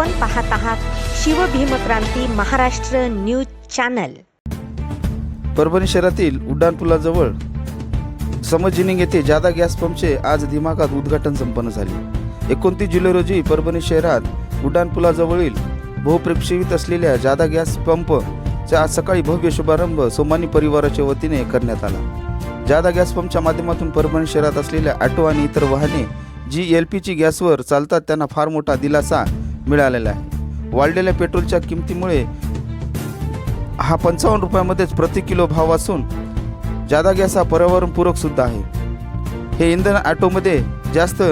आपण पाहत आहात शिवभीमक्रांती महाराष्ट्र न्यूज चॅनल. परभणी शहरातील उड्डाणपुलाजवळ समजिनिंग येथे जादा गॅस पंपचे आज दिमागात उद्घाटन संपन्न झाले. एकोणतीस जुलै रोजी परभणी शहरात उड्डाणपुलाजवळील बहुप्रक्षेपित असलेल्या जादा गॅस पंपचा आज सकाळी भव्य शुभारंभ सोमानी परिवाराच्या वतीने करण्यात आला. जादा गॅस पंपच्या माध्यमातून परभणी शहरात असलेल्या ऑटो आणि इतर वाहने जी एल पीची गॅसवर चालतात त्यांना फार मोठा दिलासा मिळालेला आहे. वाढलेल्या पेट्रोलच्या किमतीमुळे हा पंचावन्न रुपयामध्येच प्रति किलो भाव असून जादा गॅस हा पर्यावरणपूरकसुद्धा आहे. हे इंधन ऑटोमध्ये जास्त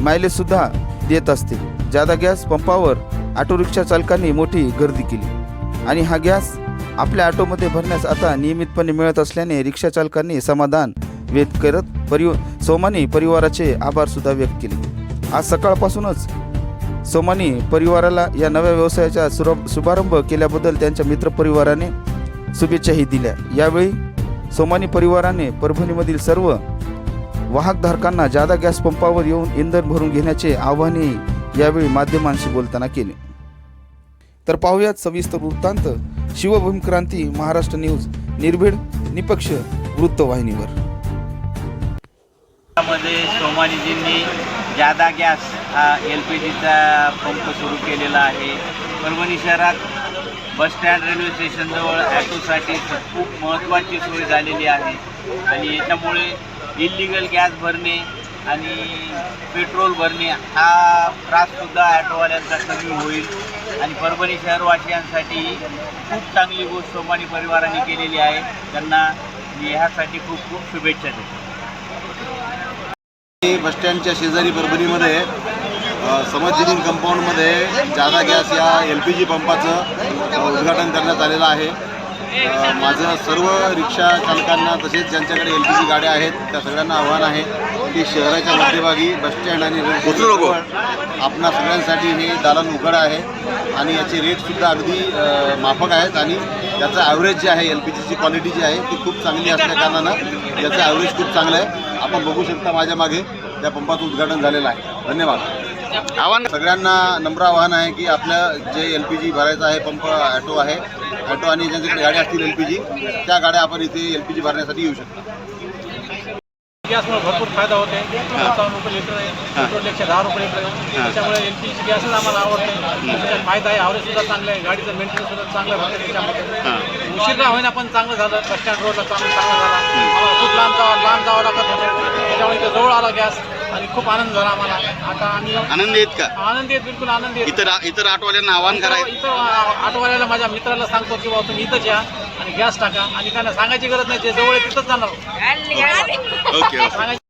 मायलेजसुद्धा देत असते. जादा गॅस पंपावर ऑटो रिक्षा चालकांनी मोठी गर्दी केली. आणि हा गॅस आपल्या ऑटोमध्ये भरण्यास आता नियमितपणे मिळत असल्याने रिक्षा चालकांनी समाधान व्यक्त करत परिव सोमानी परिवाराचे आभारसुद्धा व्यक्त केले. आज सकाळपासूनच सोमानी परिवाराला या नव्या व्यवसायाचा सुर शुभारंभ केल्याबद्दल त्यांच्या मित्रपरिवाराने शुभेच्छाही दिल्या. यावेळी सोमानी परिवाराने परभणीमधील सर्व वाहकधारकांना जादा गॅस पंपावर येऊन इंधन भरून घेण्याचे आव्हानही यावेळी माध्यमांशी बोलताना केले. तर पाहुयात सविस्तर वृत्तांत. शिवभूमक्रांती महाराष्ट्र न्यूज निर्भीड निपक्ष वृत्तवाहिनीवर. त्यामध्ये सोमानीजींनी जादा गॅस हा एल पी जीचा पंप सुरू केलेला आहे. परभणी शहरात बसस्टँड रेल्वे स्टेशनजवळ ॲटोसाठी खूप महत्त्वाची सोय झालेली आहे. आणि याच्यामुळे इलिगल गॅस भरणे आणि पेट्रोल भरणे हा त्राससुद्धा ॲटोवाल्यांचा कमी होईल. आणि परभणी शहरवासियांसाठी खूप चांगली गोष्ट सोमानी परिवाराने केलेली आहे. त्यांना मी ह्यासाठी खूप खूप शुभेच्छा देतो. बसस्टँडच्या शेजारी परभणीमध्ये अ, समजिनिंग कंपाऊंडमध्ये जादा गॅस या एल पी जी पंपाचं उद्घाटन करण्यात आलेलं आहे. माझं सर्व रिक्षा चालकांना तसेच ज्यांच्याकडे एल पी जी गाड्या आहेत त्या सगळ्यांना आव्हान आहे की शहराच्या मध्यभागी बसस्टँड आणि आपणा सगळ्यांसाठी हे दालन उघड आहे आणि याचे रेटसुद्धा अगदी माफक आहेत आणि याचं ॲव्हरेज जे आहे एल पी जीची क्वालिटी जी आहे ती खूप चांगली असल्या कारणानं याचं ॲव्हरेज खूप चांगलं आहे. आपण बघू शकता माझ्या मागे. त्या पंपाचं उद्घाटन झालेलं आहे. धन्यवाद. आव्हान सगळ्यांना नम्र आव्हान आहे की आपलं जे एल पी जी भरायचं आहे पंप ॲटो आहे ॲटो आणि ज्यांच्याकडे गाड्या असतील एल पी जी त्या गाड्या आपण इथे एल पी जी भरण्यासाठी येऊ शकतो. गॅसमुळे भरपूर फायदा होते. पंचावन्न रुपये लिटर आहे. पेट्रोल एकशे दहा रुपये लिटर आहे. त्याच्यामुळे एल पी जी गॅसच आम्हाला आवडते. त्याच्यात फायदा आहे. आवरेज सुद्धा चांगलं आहे. गाडीचं मेंटेनन्स सुद्धा चांगलं होतं त्याच्यामध्ये उशीर का होईना पण चांगलं झालं. बस स्टँड रोडला चांगलं चांगलं झाला. आम्हाला खूप लांब जावं लांब जावं लागत होतं. त्याच्यामुळे इथं जवळ आला गॅस. आणि खूप आनंद झाला आम्हाला. आता आम्ही आनंद आहेत का? आनंदी आहेत बिलकुल आनंदी आहेत इतर इतर ऑटोवाल्यांना आव्हान करायचं. इथं आठवड्याला माझ्या मित्राला सांगतो की बाबा तुम्ही इथंच या आणि गॅस टाका. आणि त्यांना सांगायची गरज नाही ते जवळ आहे तिथंच जाणार. ओके ओके सांगायची